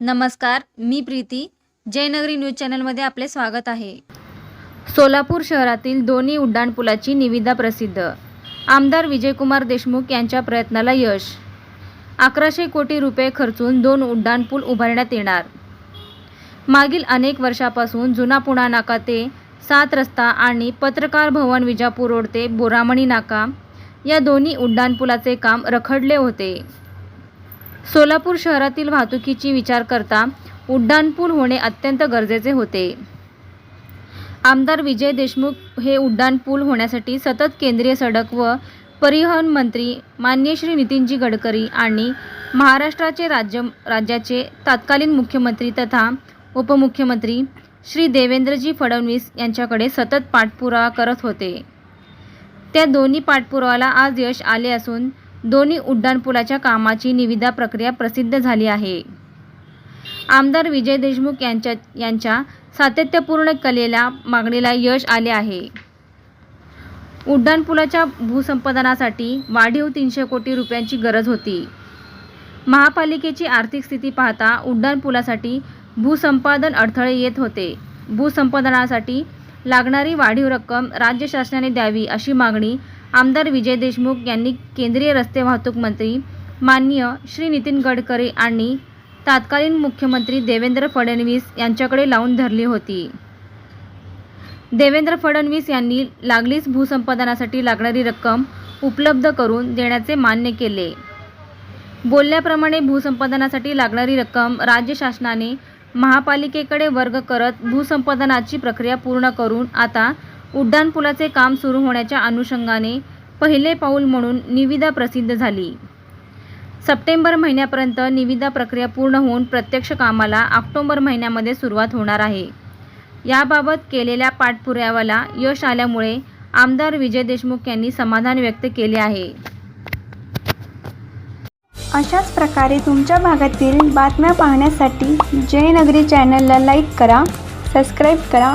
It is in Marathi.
नमस्कार मी प्रीती. जयनगरी न्यूज चॅनलमध्ये आपले स्वागत आहे. सोलापूर शहरातील दोन्ही उड्डाणपुलाची निविदा प्रसिद्ध. आमदार विजयकुमार देशमुख यांच्या प्रयत्नाला यश. अकराशे कोटी रुपये खर्चून दोन उड्डाणपूल उभारण्यात येणार. मागील अनेक वर्षापासून जुना पुणा नाका ते सात रस्ता आणि पत्रकार भवन विजापूर रोड ते बोरामणी नाका या दोन्ही उड्डाणपुलाचे काम रखडले होते. सोलापूर शहरातील वाहतुकीची विचार करता उड्डाणपूल होणे अत्यंत गरजेचे होते. आमदार विजय देशमुख हे उड्डाणपूल होण्यासाठी सतत केंद्रीय सडक व परिवहन मंत्री मान्य श्री नितीनजी गडकरी आणि महाराष्ट्राचे राज्य राज्याचे तत्कालीन मुख्यमंत्री तथा उपमुख्यमंत्री श्री देवेंद्रजी फडणवीस यांच्याकडे सतत पाठपुरावा करत होते. त्या दोन्ही पाठपुरावाला आज यश आले असून दोन्ही उड्डाणपुलाच्या कामाची निविदा प्रक्रिया प्रसिद्ध झाली आहे. आमदार विजय देशमुख यांच्या यांच्या सातत्यपूर्ण कलेला मागणीला यश आले आहे. उड्डाणपुलाच्या भूसंपादनासाठी वाढीव तीनशे कोटी रुपयांची गरज होती. महापालिकेची आर्थिक स्थिती पाहता उड्डाणपुलासाठी भूसंपादन अडथळे येत होते. भूसंपादनासाठी लागणारी वाढीव रक्कम राज्य शासनाने द्यावी अशी मागणी आमदार विजय देशमुख यांनी केंद्रीय रस्ते वाहतूक मंत्री माननीय श्री नितीन गडकरी आणि तत्कालीन मुख्यमंत्री देवेंद्र फडणवीस यांच्याकडे लावून धरली होती. देवेंद्र फडणवीस यांनी लागलीच भूसंपादनासाठी लागणारी रक्कम उपलब्ध करून देण्याचे मान्य केले. बोलल्याप्रमाणे भूसंपादनासाठी लागणारी रक्कम राज्य शासनाने महापालिकेकडे वर्ग करत भूसंपादनाची प्रक्रिया पूर्ण करून आता उड्डाणपुलाचे काम सुरू होण्याच्या अनुषंगाने पहिले पाऊल म्हणून निविदा प्रसिद्ध झाली. सप्टेंबर महिन्यापर्यंत निविदा प्रक्रिया पूर्ण होऊन प्रत्यक्ष कामाला ऑक्टोबर महिन्यामध्ये सुरुवात होणार आहे. याबाबत केलेल्या पाठपुराव्याला यश आल्यामुळे आमदार विजय देशमुख यांनी समाधान व्यक्त केले आहे. अशाच प्रकारे तुमच्या भागातील बातम्या पाहण्यासाठी जयनगरी चॅनलला लाईक करा सबस्क्राईब करा